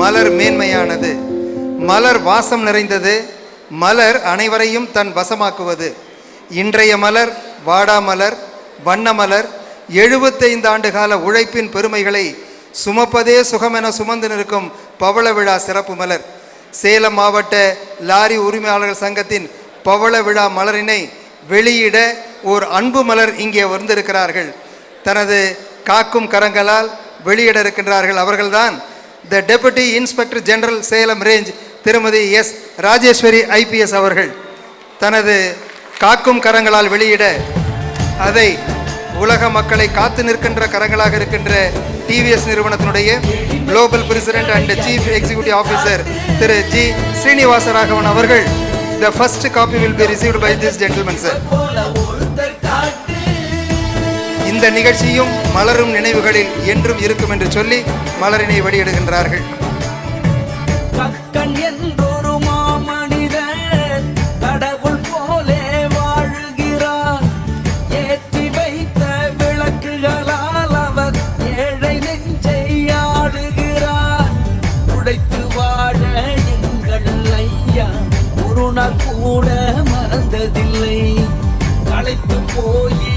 மலர் மேன்மையானது. மலர் வாசம் நிறைந்தது. மலர் அனைவரையும் தன் வசமாக்குவது. இன்றைய மலர் வாடாமலர் வண்ணமலர் எழுபத்தைந்து ஆண்டு கால உழைப்பின் பெருமைகளை சுமப்பதே சுகமென சுமந்து நிற்கும் பவள விழா சிறப்பு மலர். சேலம் மாவட்ட லாரி உரிமையாளர்கள் சங்கத்தின் பவள விழா மலரினை வெளியிட ஓர் அன்பு மலர் இங்கே வந்திருக்கிறார்கள். தனது காக்கும் கரங்களால் வெளியிட இருக்கின்றார்கள் அவர்கள்தான். The deputy inspector general Salem range திருமதி எஸ் ராஜேஸ்வரி ஐபிஎஸ் அவர்கள் தனது காக்கும் கரங்களால் வெளியிட அதை உலக மக்களை காத்து நிற்கின்ற கரங்களாக இருக்கின்ற டிவிஎஸ் நிறுவனத்தினுடைய global president and chief executive officer Thiru. G Srinivasa Raghavan அவர்கள் the first copy will be received by this gentleman sir இந்த நிகழ்ச்சியும் மலரும் நினைவுகளில் என்றும் இருக்கும் என்று சொல்லி மலரினை வெளியிடுகின்றார்கள் கூட மறந்ததில்லை. களைத்து கடவுள்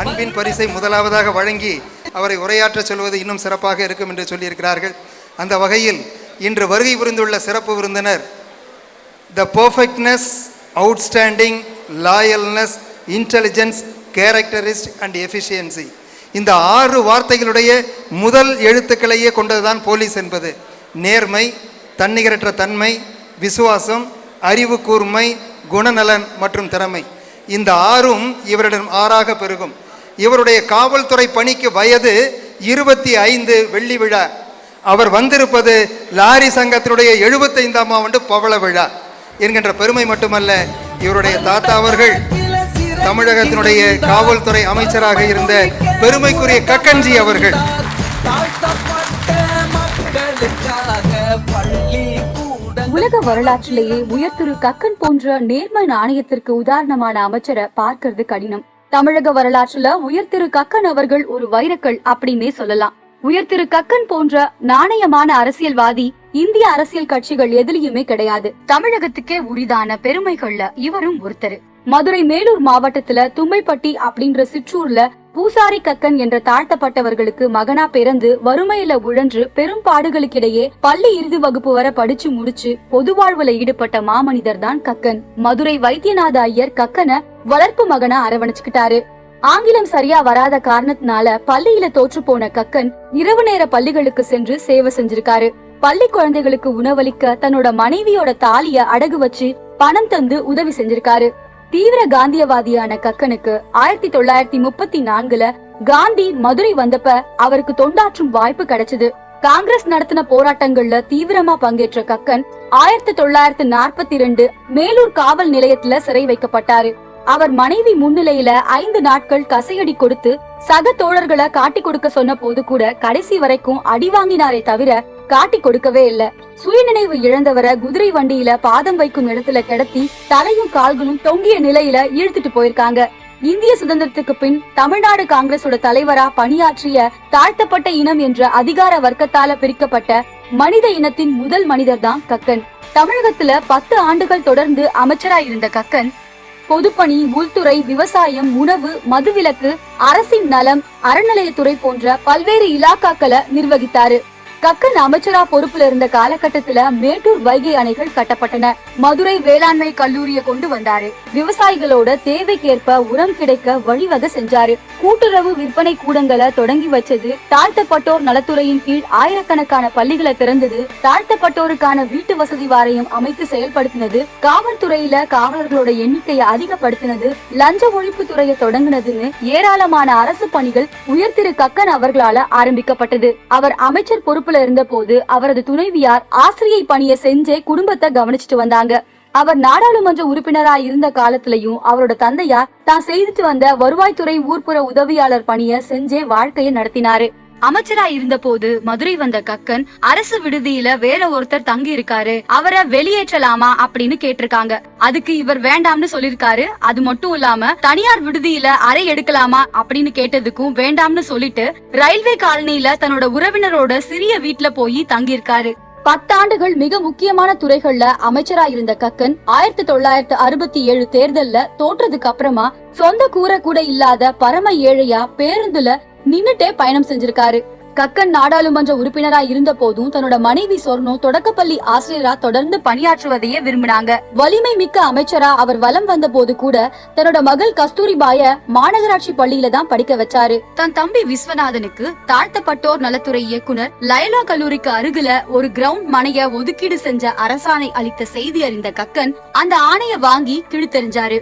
அன்பின் பரிசை முதலாவதாக வழங்கி அவரை உரையாற்றச் சொல்வது இன்னும் சிறப்பாக இருக்கும் என்று சொல்லியிருக்கிறார்கள். அந்த வகையில் இன்று வருகை புரிந்துள்ள சிறப்பு விருந்தினர் the perfectness outstanding loyalness intelligence characterist and efficiency இந்த ஆறு வார்த்தைகளுடைய முதல் எழுத்துக்களையே கொண்டதுதான் போலீஸ் என்பது. நேர்மை தன்னிகரற்ற தன்மை விசுவாசம் அறிவு கூர்மை குணநலன் மற்றும் திறமை. இந்த ஆறும் இவரிடம் ஆறாக பெருகும். இவருடைய காவல்துறை பணிக்கு வயது இருபத்தி ஐந்து வெள்ளி விழா. அவர் வந்திருப்பது லாரி சங்கத்தினுடைய எழுபத்தைந்தாம் ஆண்டு பவள விழா. என்கின்ற பெருமை மட்டுமல்ல இவருடைய தாத்தா அவர்கள் தமிழகத்தினுடைய காவல்துறை அமைச்சராக இருந்த பெருமைக்குரிய கக்கன்ஜி அவர்கள். உலக வரலாற்றிலேயே உயர்திரு கக்கன் போன்ற நேர்ம நாணயத்திற்கு உதாரணமான அமைச்சரை பார்க்கிறது கடினம். தமிழக வரலாற்றுல உயர்திரு கக்கன் அவர்கள் ஒரு வைரக்கல் அப்படின்னே சொல்லலாம். உயர்திரு கக்கன் போன்ற நாணயமான அரசியல்வாதி இந்திய அரசியல் கட்சிகள் எதுலயுமே கிடையாது. தமிழகத்துக்கே உரிதான பெருமைகள்ல இவரும் ஒருத்தர். மதுரை மேலூர் மாவட்டத்துல தும்பைப்பட்டி அப்படின்ற சிற்றூர்ல பூசாரி கக்கன் என்ற தாழ்த்தப்பட்டவர்களுக்கு மகனா பிறந்து வறுமையில உழன்று பெரும் பாடுகளுக்கிடையே பள்ளி இறுதி வகுப்பு வரை படிச்சு முடிச்சு பொது வாழ்வுல ஈடுபட்ட மாமனிதர் தான் கக்கன். மதுரை வைத்தியநாத ஐயர் கக்கனை வளர்ப்பு மகனா அரவணைச்சுக்கிட்டாரு. ஆங்கிலம் சரியா வராத காரணத்தினால பள்ளியில தோற்று போன கக்கன் இரவு நேர பள்ளிகளுக்கு சென்று சேவை செஞ்சிருக்காரு. பள்ளி குழந்தைகளுக்கு உணவளிக்க தன்னோட மனைவியோட தாலிய அடகு வச்சு பணம் தந்து உதவி செஞ்சிருக்காரு. தீவிர காந்தியவாதியான கக்கனுக்கு ஆயிரத்தி தொள்ளாயிரத்தி முப்பத்தி நான்குல காந்தி மதுரை வந்தப்ப அவருக்கு தொண்டாற்றும் வாய்ப்பு கிடைச்சது. காங்கிரஸ் நடத்தின போராட்டங்கள்ல தீவிரமா பங்கேற்ற கக்கன் ஆயிரத்தி தொள்ளாயிரத்தி நாற்பத்தி ரெண்டு மேலூர் காவல் நிலையத்துல சிறை வைக்கப்பட்டாரு. அவர் மனைவி முன்னிலையில ஐந்து நாட்கள் கசையடி கொடுத்து சக தோழர்களை காட்டி கொடுக்க சொன்ன போது கூட கடைசி வரைக்கும் அடி வாங்கினாரே தவிர காட்டி கொடுக்கவே இல்ல. சுயநினைவு இழந்தவரை குதிரை வண்டியில பாதம் வைக்கும் இடத்துல கிடத்தி தலையும் கால்களும் தொங்கிய நிலையில இழுத்துட்டு போயிருக்காங்க. இந்திய சுதந்திரத்துக்கு பின் தமிழ்நாடு காங்கிரஸோட தலைவரா பணியாற்றிய தாழ்த்தப்பட்ட இனம் என்ற அதிகார வர்க்கத்தால பிரிக்கப்பட்ட மனித இனத்தின் முதல் மனிதர் தான் கக்கன். தமிழகத்துல பத்து ஆண்டுகள் தொடர்ந்து அமைச்சராய் இருந்த கக்கன் பொதுப்பணி உள்துறை விவசாயம் உணவு மதுவிலக்கு அரசின் நலம் அறநிலையத்துறை போன்ற பல்வேறு இலாக்காக்களை நிர்வகித்தாரு. கக்கன் அமைச்சரா பொறுப்புல இருந்த காலகட்டத்துல மேட்டூர் வைகை அணைகள் கட்டப்பட்டன. மதுரை வேளாண்மை கல்லூரியை கொண்டு வந்தாரு. விவசாயிகளோட தேவைக்கேற்ப உரம் கிடைக்க வழிவகை செஞ்சாரு. கூட்டுறவு விற்பனை கூடங்களை தொடங்கி வச்சது தாழ்த்தப்பட்டோர் நலத்துறையின் கீழ் ஆயிரக்கணக்கான பள்ளிகளை திறந்தது. தாழ்த்தப்பட்டோருக்கான வீட்டு வசதி வாரியம் அமைத்து செயல்படுத்தினது. காவல்துறையில காவலர்களோட எண்ணிக்கையை அதிகப்படுத்தினது. லஞ்ச ஒழிப்பு துறையை தொடங்கினதுன்னு ஏராளமான அரசு பணிகள் உயர்திரு கக்கன் அவர்களால ஆரம்பிக்கப்பட்டது. அவர் அமைச்சர் பொறுப்பு பொறுப்புல இருந்த போது அவரது துணைவியார் ஆசிரியை பணியை செஞ்சே குடும்பத்தை கவனிச்சுட்டு வந்தாங்க. அவர் நாடாளுமன்ற உறுப்பினரா இருந்த காலத்திலையும் அவரோட தந்தையார் தான் செய்துட்டு வந்த வருவாய்த்துறை ஊர்ப்புற உதவியாளர் பணியை செஞ்சே வாழ்க்கையை நடத்தினாரு. அமைச்சரா இருந்த போது மதுரை வந்த கக்கன் அரசு விடுதியில வேற ஒருத்தர் தங்கி இருக்காரு அவரை வெளியேற்றலாமா அப்படின்னு கேட்டிருக்காங்க. அதுக்கு இவர் வேண்டாம்னு சொல்லிருக்காரு அது மட்டும் இல்லாம தனியார் விடுதியில அறை எடுக்கலாமா அப்படின்னு கேட்டதுக்கும் வேண்டாம்னு சொல்லிட்டு ரயில்வே காலனில தன்னோட உறவினரோட சிறிய வீட்டுல போய் தங்கியிருக்காரு. பத்தாண்டுகள் மிக முக்கியமான துறைகள்ல அமைச்சரா இருந்த கக்கன் ஆயிரத்தி தொள்ளாயிரத்து அறுபத்தி ஏழு தேர்தல்ல தோற்றதுக்கு அப்புறமா சொந்த கூரை கூட இல்லாத பரம ஏழையா பேருந்துல நின்னுட்டே பயணம் செஞ்சிருக்காரு. கக்கன் நாடாளுமன்ற உறுப்பினரா இருந்த போதும் தன்னோட மனைவி சொர்ணோ தொடக்கப்பள்ளி ஆசிரியரா தொடர்ந்து பணியாற்றுவதையே விரும்பினாங்க. வலிமை மிக்க அமைச்சரா அவர் வலம் வந்த போது கூட தன்னோட மகள் கஸ்தூரிபாய மாநகராட்சி பள்ளியில தான் படிக்க வச்சாரு. தன் தம்பி விஸ்வநாதனுக்கு தாழ்த்தப்பட்டோர் நலத்துறை இயக்குனர் லயலா கல்லூரிக்கு அருகில ஒரு கிரவுண்ட் மனைய ஒதுக்கீடு செஞ்ச அரசாணை அளித்த செய்தி அறிந்த கக்கன் அந்த ஆணைய வாங்கி கிழித்தெறிஞ்சாரு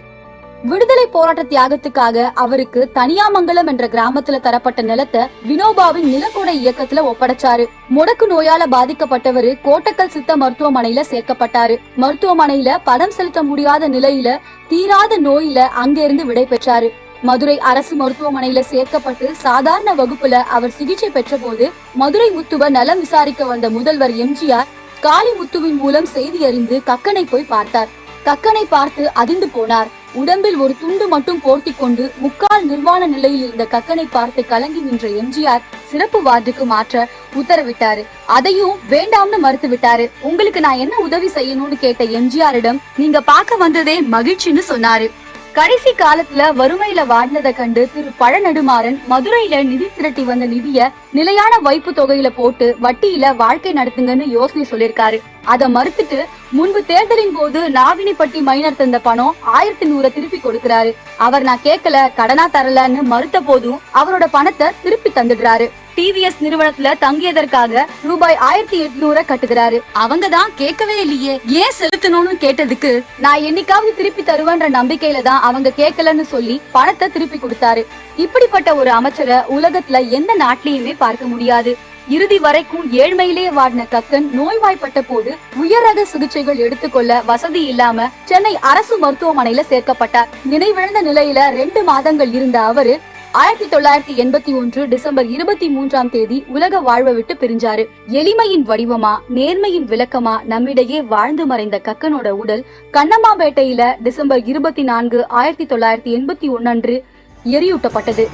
விடுதலை போராட்ட தியாகத்துக்காக அவருக்கு தனியாமங்கலம் என்ற கிராமத்துல தரப்பட்ட நிலத்தை வினோபாவின் நிலக்கொடை இயக்கத்துல ஒப்படைச்சாரு. முடக்கு நோயால பாதிக்கப்பட்டவரு கோட்டக்கல் சித்த மருத்துவமனையில சேர்க்கப்பட்டாரு. மருத்துவமனையில பணம் செலுத்த முடியாத நிலையில தீராத நோயில அங்கிருந்து விடை பெற்றாரு மதுரை அரசு மருத்துவமனையில சேர்க்கப்பட்டு சாதாரண வகுப்புல அவர் சிகிச்சை பெற்ற போது மதுரை முத்துவ நலம் விசாரிக்க வந்த முதல்வர் எம்ஜிஆர் காளி முத்துவின் மூலம் செய்தி அறிந்து கக்கனை போய் பார்த்தார். கக்கனை பார்த்து அதிர்ந்து போனார். உடம்பில் ஒரு துண்டு மட்டும் போர்த்தி கொண்டு முக்கால் நிர்வாண நிலையில் இருந்த கக்கனை பார்த்து கலங்கி நின்ற எம்ஜிஆர் சிறப்பு வார்டுக்கு மாற்ற உத்தரவிட்டாரு. அதையும் வேண்டாம்னு மறுத்து விட்டாரு. உங்களுக்கு நான் என்ன உதவி செய்யணும்னு கேட்ட எம்ஜிஆரிடம் நீங்க பார்க்க வந்ததே மகிழ்ச்சின்னு சொன்னாரு. கடைசி காலத்துல வறுமையில வாழ்ந்ததை கண்டு திரு பழநெடுமாறன் மதுரையில நிதி திரட்டி வந்த நிதிய நிலையான வைப்பு தொகையில போட்டு வட்டியில வாழ்க்கை நடத்துங்கன்னு யோசனை சொல்லிருக்காரு. அத மறுத்துட்டு முன்பு தேர்தலின் போது நாவினிப்பட்டி மைனர் தந்த பணம் ஆயிரத்தி நூற திருப்பி கொடுக்கிறாரு. அவர் நான் கேட்கல கடனா தரலன்னு மறுத்த போதும் அவரோட பணத்தை திருப்பி தந்துடுறாரு. டிவிஎஸ் நிறுவனத்துல தங்கியதற்காக ரூபாய் ஆயிரத்தி எட்நூற கட்டுகிறாரு. அவங்க தான் கேட்கவே இல்லையே. ஏன் செலுத்தணும்னு கேட்டதுக்கு நான் என்னைக்காவது திருப்பி தருவேன்ற நம்பிக்கையில தான் அவங்க கேட்கலன்னு சொல்லி பணத்தை திருப்பி கொடுத்தாரு. இப்படிப்பட்ட ஒரு அமைச்சரை உலகத்துல எந்த நாட்டிலயுமே பார்க்க முடியாது. இறுதி வரைக்கும் ஏழ்மையிலேயே வாடின கக்கன் நோய்வாய்ப்பட்ட போது உயரக சிகிச்சைகள் எடுத்துக்கொள்ள வசதி இல்லாம சென்னை அரசு மருத்துவமனையில சேர்க்கப்பட்டார். நினைவிழந்த நிலையில ரெண்டு மாதங்கள் இருந்த அவரு ஆயிரத்தி தொள்ளாயிரத்தி எண்பத்தி ஒன்று டிசம்பர் இருபத்தி மூன்றாம் தேதி உலக வாழ்வை விட்டு பிரிஞ்சாரு. எளிமையின் வடிவமா நேர்மையின் விளக்கமா நம்மிடையே வாழ்ந்து மறைந்த கக்கனோட உடல் கண்ணம்மாபேட்டையில டிசம்பர் இருபத்தி நான்கு ஆயிரத்தி தொள்ளாயிரத்தி எண்பத்தி ஒன்னு எரியூட்டப்பட்டது.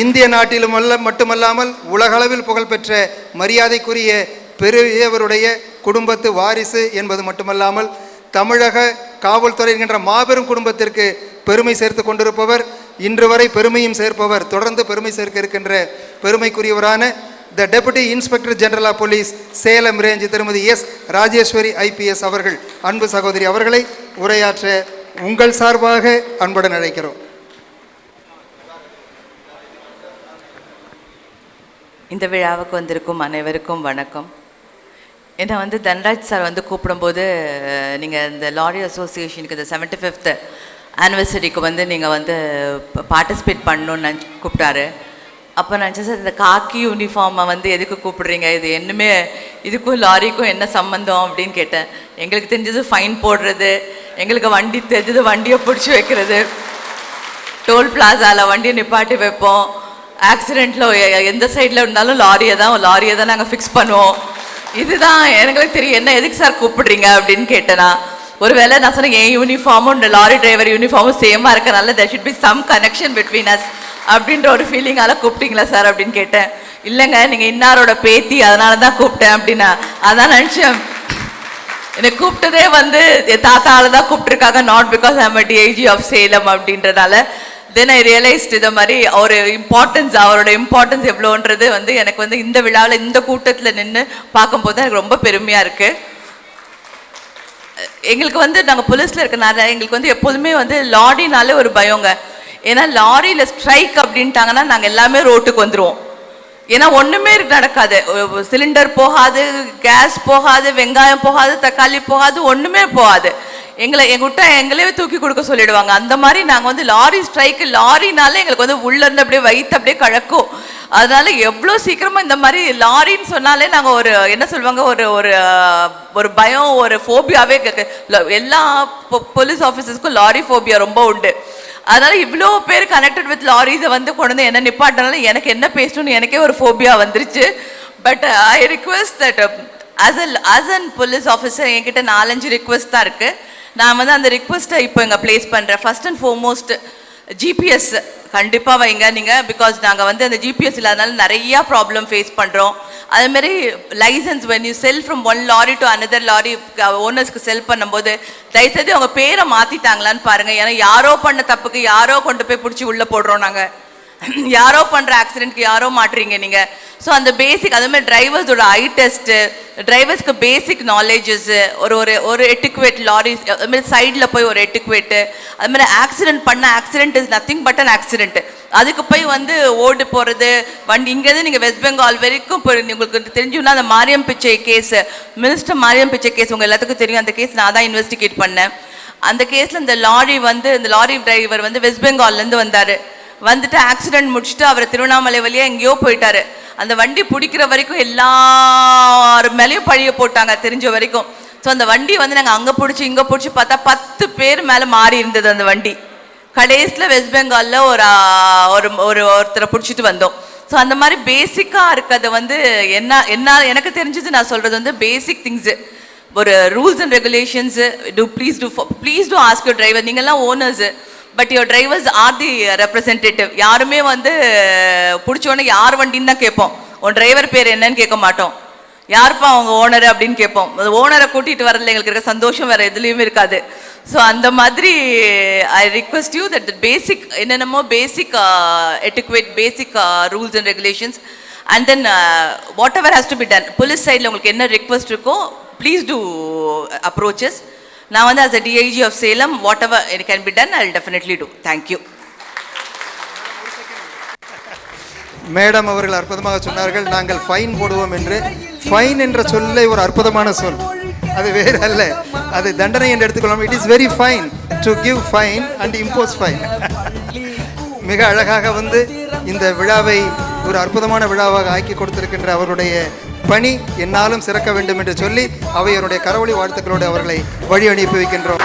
இந்திய நாட்டிலும் அல்ல மட்டுமல்லாமல் உலகளவில் புகழ்பெற்ற மரியாதைக்குரிய பெரியவருடைய குடும்பத்து வாரிசு என்பது மட்டுமல்லாமல் தமிழக காவல்துறை என்கின்ற மாபெரும் குடும்பத்திற்கு பெருமை சேர்த்து கொண்டிருப்பவர் இன்று வரை பெருமையும் சேர்ப்பவர் தொடர்ந்து பெருமை சேர்க்க இருக்கின்ற பெருமைக்குரியவரான the deputy inspector general of police Salem range திருமதி எஸ். ராஜேஸ்வரி ஐபிஎஸ் அவர்கள். அன்பு சகோதரி அவர்களை உரையாற்ற உங்கள் சார்பாக அன்புடன் அழைக்கிறோம். இந்த விழாவுக்கு வந்திருக்கும் அனைவருக்கும் வணக்கம். என்னை வந்து தன்ராஜ் சார் வந்து கூப்பிடும்போது நீங்கள் இந்த லாரி அசோசியேஷனுக்கு இந்த செவன்ட்டி ஃபிஃப்த்து ஆனிவர்சரிக்கு வந்து நீங்கள் வந்து பார்ட்டிசிபேட் பண்ணணும்னு நினச்சி கூப்பிட்டாரு. அப்போ நினச்சேன் சார் இந்த காக்கி யூனிஃபார்மை வந்து எதுக்கு கூப்பிடுறீங்க? இது என்னமே இதுக்கும் லாரிக்கும் என்ன சம்மந்தம் அப்படின்னு கேட்டேன். எங்களுக்கு தெரிஞ்சது ஃபைன் போடுறது எங்களுக்கு வண்டி தெரிஞ்சது வண்டியை பிடிச்சி வைக்கிறது. டோல் பிளாசாவில் வண்டியை நிப்பாட்டி வைப்போம். ஆக்சிடெண்ட்டில் எந்த சைடில் இருந்தாலும் லாரியை தான் லாரியை தான் நாங்கள் ஃபிக்ஸ் பண்ணுவோம். இதுதான் எனக்கு தெரியும் என்ன எதுக்கு சார் கூப்பிடுறீங்க? அப்படின்னு கேட்டேனா. ஒருவேளை நான் சொன்னேன் என் யூனிஃபார்மும் இந்த லாரி டிரைவர் யூனிஃபார்மும் சேமாக இருக்கனால there should be some connection between us அப்படின்ற ஒரு ஃபீலிங்கால கூப்பிட்டீங்களா சார் அப்படின்னு கேட்டேன். இல்லைங்க நீங்கள் இன்னாரோட பேத்தி அதனால தான் கூப்பிட்டேன் அப்படின்னா. அதான் நினச்சேன் என்னை கூப்பிட்டதே வந்து என் தான் கூப்பிட்டுருக்காங்க not because I'm DIG of Salem அப்படின்றதால தென் ஐ ரியலைஸ்ட் இதை மாதிரி ஒரு இம்பார்ட்டன்ஸ் அவரோட இம்பார்ட்டன்ஸ் எவ்வளோன்றது வந்து எனக்கு வந்து இந்த விழாவில் இந்த கூட்டத்தில் நின்று பார்க்கும்போது எனக்கு ரொம்ப பெருமையாக இருக்குது எங்களுக்கு வந்து நாங்கள் போலீஸில் இருக்கனால எங்களுக்கு வந்து எப்போதுமே வந்து லாரினாலே ஒரு பயங்க. ஏன்னா லாரியில் ஸ்ட்ரைக் அப்படின்ட்டாங்கன்னா நாங்கள் எல்லாமே ரோட்டுக்கு வந்துடுவோம் ஏன்னா ஒன்றுமே நடக்காது. சிலிண்டர் போகாது கேஸ் போகாது வெங்காயம் போகாது தக்காளி போகாது ஒன்றுமே போகாது. எங்களை எங்கிட்ட எங்களே தூக்கி கொடுக்க சொல்லிடுவாங்க. அந்த மாதிரி நாங்கள் வந்து லாரி ஸ்ட்ரைக்கு லாரினாலே எங்களுக்கு வந்து உள்ள இருந்து அப்படியே வயிற்று அப்படியே கழக்கும் அதனால எவ்வளோ சீக்கிரமா இந்த மாதிரி லாரின்னு சொன்னாலே நாங்கள் ஒரு என்ன சொல்லுவாங்க ஒரு ஒரு ஒரு பயம் ஒரு ஃபோபியாவே எல்லா போலீஸ் ஆஃபீஸர்ஸ்க்கும் லாரி ஃபோபியா ரொம்ப உண்டு. அதனால இவ்வளோ பேர் கனெக்டட் வித் லாரிஸை வந்து கொண்டு வந்து என்ன நிப்பாட்டினாலும் எனக்கு என்ன பேசணும்னு எனக்கே ஒரு ஃபோபியா வந்துருச்சு. But I request that as a as an police officer என்கிட்ட நாலஞ்சு ரிக்வெஸ்ட் தான் இருக்குது நான் வந்து அந்த ரிக்வெஸ்ட்டை இப்போ இங்கே ப்ளேஸ் பண்ணுறேன் ஃபர்ஸ்ட் அண்ட் ஃபோர்மோஸ்ட் ஜிபிஎஸ் கண்டிப்பாக வைங்க. நீங்கள் பிகாஸ் நாங்கள் வந்து அந்த ஜிபிஎஸ் இல்லாதனால நிறையா ப்ராப்ளம் ஃபேஸ் பண்ணுறோம் அதேமாரி licence when you sell from one lorry to another lorry ஓனர்ஸ்க்கு sell பண்ணும்போது தயவுசெய்து அவங்க பேரை மாற்றிட்டாங்களான்னு பாருங்கள் ஏன்னா யாரோ பண்ண தப்புக்கு யாரோ கொண்டு போய் பிடிச்சி உள்ளே போடுறோம் நாங்கள் யாரோ பண்ணுற ஆக்சிடென்ட்க்கு யாரோ மாட்டுறீங்க நீங்கள் ஸோ அந்த பேசிக் அதே மாதிரி டிரைவர்ஸோட ஐ டெஸ்ட்டு டிரைவர்ஸ்க்கு பேசிக் நாலேஜஸ் ஒரு ஒரு ஒரு எட்டுக்குவேட் லாரிஸ் அதுமாதிரி சைடில் போய் ஒரு எட்டுக்குவேட்டு அது மாதிரி ஆக்சிடென்ட் பண்ண accident is nothing but an accident அதுக்கு போய் வந்து ஓடு போகிறது வண்டி இங்கேருந்து நீங்கள் வெஸ்ட் பெங்கால் வரைக்கும் போய் உங்களுக்கு தெரிஞ்சுன்னா அந்த மாரியம் பிச்சை கேஸ் மினிஸ்டர் மாரியம் பிச்சை கேஸ் உங்கள் எல்லாத்துக்கும் தெரியும். அந்த கேஸ் நான் தான் இன்வெஸ்டிகேட் பண்ணேன். அந்த கேஸில் இந்த லாரி வந்து இந்த லாரி டிரைவர் வந்து வெஸ்ட் பெங்கால்லேருந்து வந்தார். வந்துட்டு ஆக்சிடென்ட் முடிச்சுட்டு அவர் திருவண்ணாமலை வழியாக எங்கேயோ போயிட்டாரு. அந்த வண்டி பிடிக்கிற வரைக்கும் எல்லாரும் மேலேயும் பழிய போட்டாங்க தெரிஞ்ச வரைக்கும். ஸோ அந்த வண்டி வந்து நாங்கள் அங்கே பிடிச்சி இங்கே பிடிச்சி பார்த்தா பத்து பேர் மேலே மாறி இருந்தது அந்த வண்டி. கடைசியில் வெஸ்ட் பெங்காலில் ஒரு ஒரு ஒரு ஒருத்தரை பிடிச்சிட்டு வந்தோம். ஸோ அந்த மாதிரி பேசிக்காக இருக்கிறது வந்து என்ன என்ன எனக்கு தெரிஞ்சது நான் சொல்கிறது வந்து பேசிக் திங்ஸு ஒரு rules and regulations do please do please do ask your driver நீங்கள்லாம் owners but your drivers are the representative யாருமே வந்து பிடிச்சோன்னே யார் வண்டின்னு தான் கேட்போம். உன் டிரைவர் பேர் என்னன்னு கேட்க மாட்டோம். யாருப்பா அவங்க ஓனர் அப்படின்னு கேட்போம். ஓனரை கூட்டிகிட்டு வரல எங்களுக்கு இருக்க சந்தோஷம் வேறு எதுலேயுமே இருக்காது. ஸோ அந்த மாதிரி I request you that basic என்னென்னமோ basic etiquette basic rules and regulations and then whatever has to be done police சைடில் உங்களுக்கு என்ன ரிக்வஸ்ட் இருக்கோ ப்ளீஸ் டூ அப்ரோச்சஸ் நான் வந்து as a DIG of Salem whatever it can be done I definitely do thank you madam அவர்கள் அற்புதமாக சொன்னார்கள். நாங்கள் ஃபைன் போடுவோம் என்று. ஃபைன் என்ற சொல்லை ஒரு அற்புதமான சொல். அது வேறு அல்ல. அது தண்டனை என்று எடுத்துக்கொள்ளாமல் it is very fine to give fine and impose fine மிக அழகாக வந்து இந்த விழாவை ஒரு அற்புதமான விழாவாக ஆக்கி கொடுத்திருக்கின்ற அவருடைய பணி என்னாலும் சிறக்க வேண்டும் என்று சொல்லி அவையருடைய கரவொளி வாழ்த்துக்களோடு அவர்களை வழி அனுப்பி வைக்கின்றோம்.